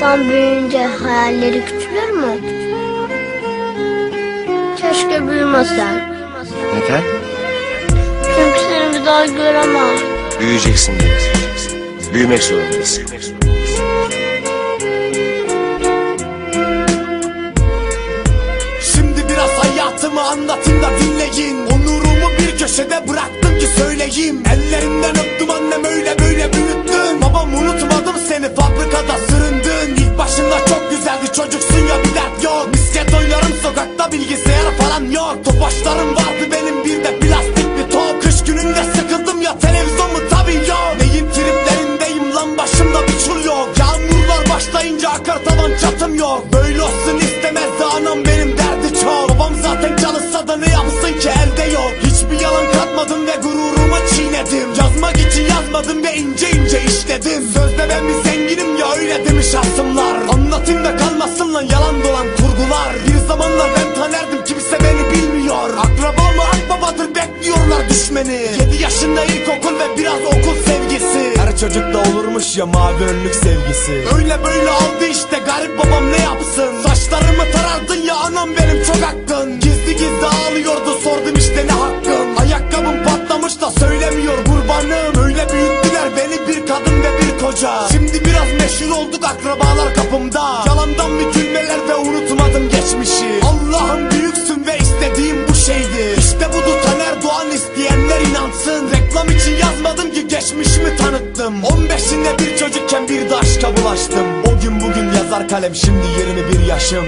İnsan büyüyünce hayalleri küçülür mü? Keşke büyümesen. Neden? Çünkü seni bir daha göremem. Büyüyeceksin Deniz. Büyümek zorundasın. Şimdi biraz hayatımı anlatayım da dinleyin Onurumu bir köşede bıraktım ki söyleyeyim Ellerinden öptüm akar çatım yok. Böyle olsun istemezdi anam benim derdi çok. Babam zaten çalışsa da ne yapsın ki? Elde yok. Hiçbir yalan katmadım ve gururumu çiğnedim. Yazmak için yazmadım ve ince ince işledim. Sözde ben bir zenginim ya öyle demiş asımlar Anlatayım da kalmasın lan yalan dolan kurgular. Bir zamanlar ben tanerdim kimse beni bilmiyor. Akrabamı akbabadır bekliyorlar düşmeni. 7 yaşında ilkokul ya mavi önlük sevgisi. Öyle böyle aldı işte garip babam ne yapsın? Saçlarımı tarardın ya anam benim çok hakkın. Gizli gizli ağlıyordu sordum işte ne hakkım Ayakkabım patlamış da söylemiyor kurbanım. Öyle büyüttüler beni bir kadın ve bir koca. Şimdi biraz meşhur olduk akrabalar kapımda. Yalandan bir gülmeler ve unutmadım geçmişi. Allah'ım büyüksün ve istediğim bu şeydi. İşte budur Taner Doğan isteyenler inansın. Reklam için yazmadım ki geçmişimi tanıttım 15'inde bir çocukken bir de aşka bulaştım. O gün bugün yazar kalem şimdi 21 yaşım